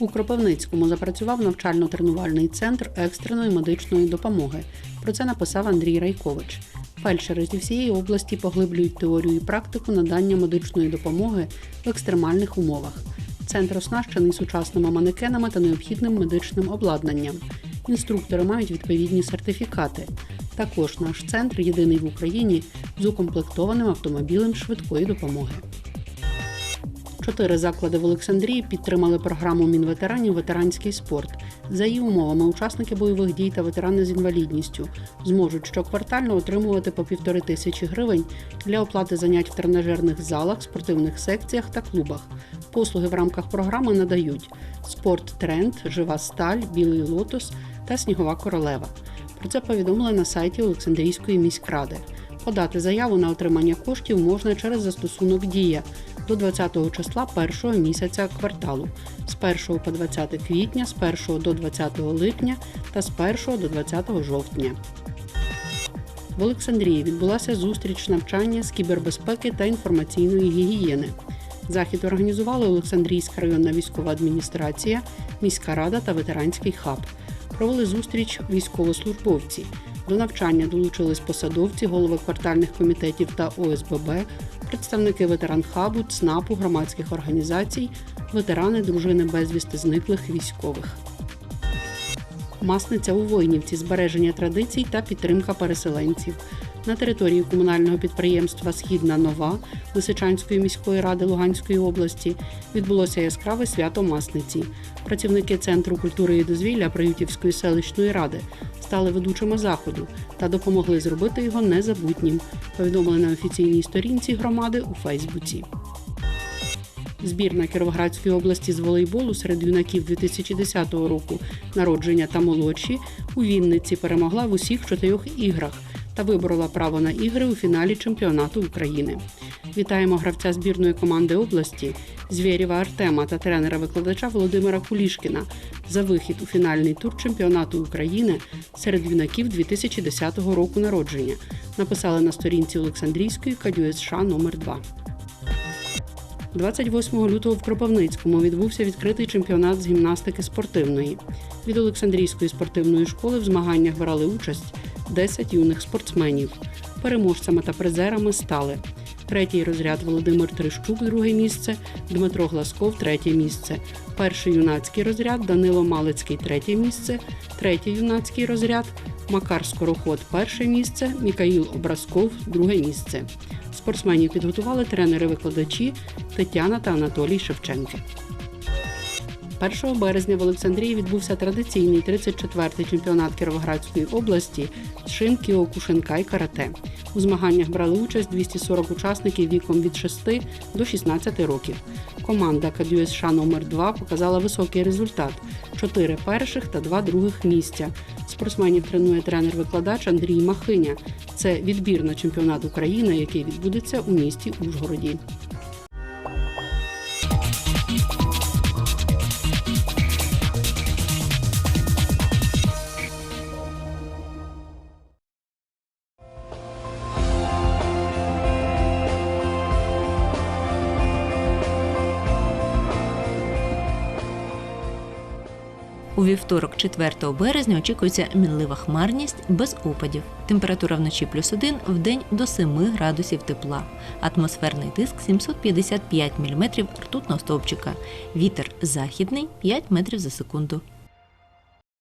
У Кропивницькому запрацював навчально-тренувальний центр екстреної медичної допомоги. Про це написав Андрій Райкович. Фельдшери зі всієї області поглиблюють теорію і практику надання медичної допомоги в екстремальних умовах. Центр оснащений сучасними манекенами та необхідним медичним обладнанням. Інструктори мають відповідні сертифікати. Також наш центр єдиний в Україні з укомплектованим автомобілем швидкої допомоги. Чотири заклади в Олександрії підтримали програму Мінветеранів Ветеранський спорт. За її умовами, учасники бойових дій та ветерани з інвалідністю зможуть щоквартально отримувати по півтори тисячі гривень для оплати занять в тренажерних залах, спортивних секціях та клубах. Послуги в рамках програми надають спорт тренд, жива сталь, білий лотос та снігова королева. Про це повідомили на сайті Олександрійської міськради. Подати заяву на отримання коштів можна через застосунок Дія до 20 числа першого місяця кварталу з 1 по 20 квітня, з 1 до 20 липня та з 1 до 20 жовтня. В Олександрії відбулася зустріч навчання з кібербезпеки та інформаційної гігієни. Захід організували Олександрійська районна військова адміністрація, міська рада та ветеранський хаб. Провели зустріч військовослужбовці. До навчання долучились посадовці, голови квартальних комітетів та ОСББ, представники ветеранхабу, ЦНАПу, громадських організацій, ветерани дружини безвісти зниклих військових. Масниця у Войнівці, збереження традицій та підтримка переселенців. На території комунального підприємства Східна Нова Лисичанської міської ради Луганської області відбулося яскраве свято Масниці. Працівники Центру культури і дозвілля Приютівської селищної ради стали ведучими заходу та допомогли зробити його незабутнім. Повідомили на офіційній сторінці громади у Фейсбуці. Збірна Кіровоградської області з волейболу серед юнаків 2010 року народження та молодші у Вінниці перемогла в усіх чотирьох іграх та виборола право на ігри у фіналі чемпіонату України. Вітаємо гравця збірної команди області Звєрєва Артема та тренера-викладача Володимира Кулішкіна за вихід у фінальний тур чемпіонату України серед юнаків 2010 року народження. Написали на сторінці Олександрійської КДЮСШ номер 2 28 лютого в Кропивницькому відбувся відкритий чемпіонат з гімнастики спортивної. Від Олександрійської спортивної школи в змаганнях брали участь 10 юних спортсменів. Переможцями та призерами стали третій розряд Володимир Трищук, друге місце, Дмитро Гласков, третє місце. Перший юнацький розряд Данило Малицький, третє місце, третій юнацький розряд Макар Скороход, перше місце, Мікаїл Образков, друге місце. Спортсменів підготували тренери-викладачі Тетяна та Анатолій Шевченки. 1 березня в Олександрії відбувся традиційний 34-й чемпіонат Кіровоградської області з шинки, окушенка і карате. У змаганнях брали участь 240 учасників віком від 6 до 16 років. Команда КДЮСШ номер 2 показала високий результат: 4 перших та 2 других місця. Спортсменів тренує тренер-викладач Андрій Махиня. Це відбір на чемпіонат України, який відбудеться у місті Ужгороді. У вівторок, 4 березня, очікується мінлива хмарність без опадів. Температура вночі плюс 1, в день до 7 градусів тепла. Атмосферний тиск 755 мм ртутного стовпчика. Вітер західний 5 метрів за секунду.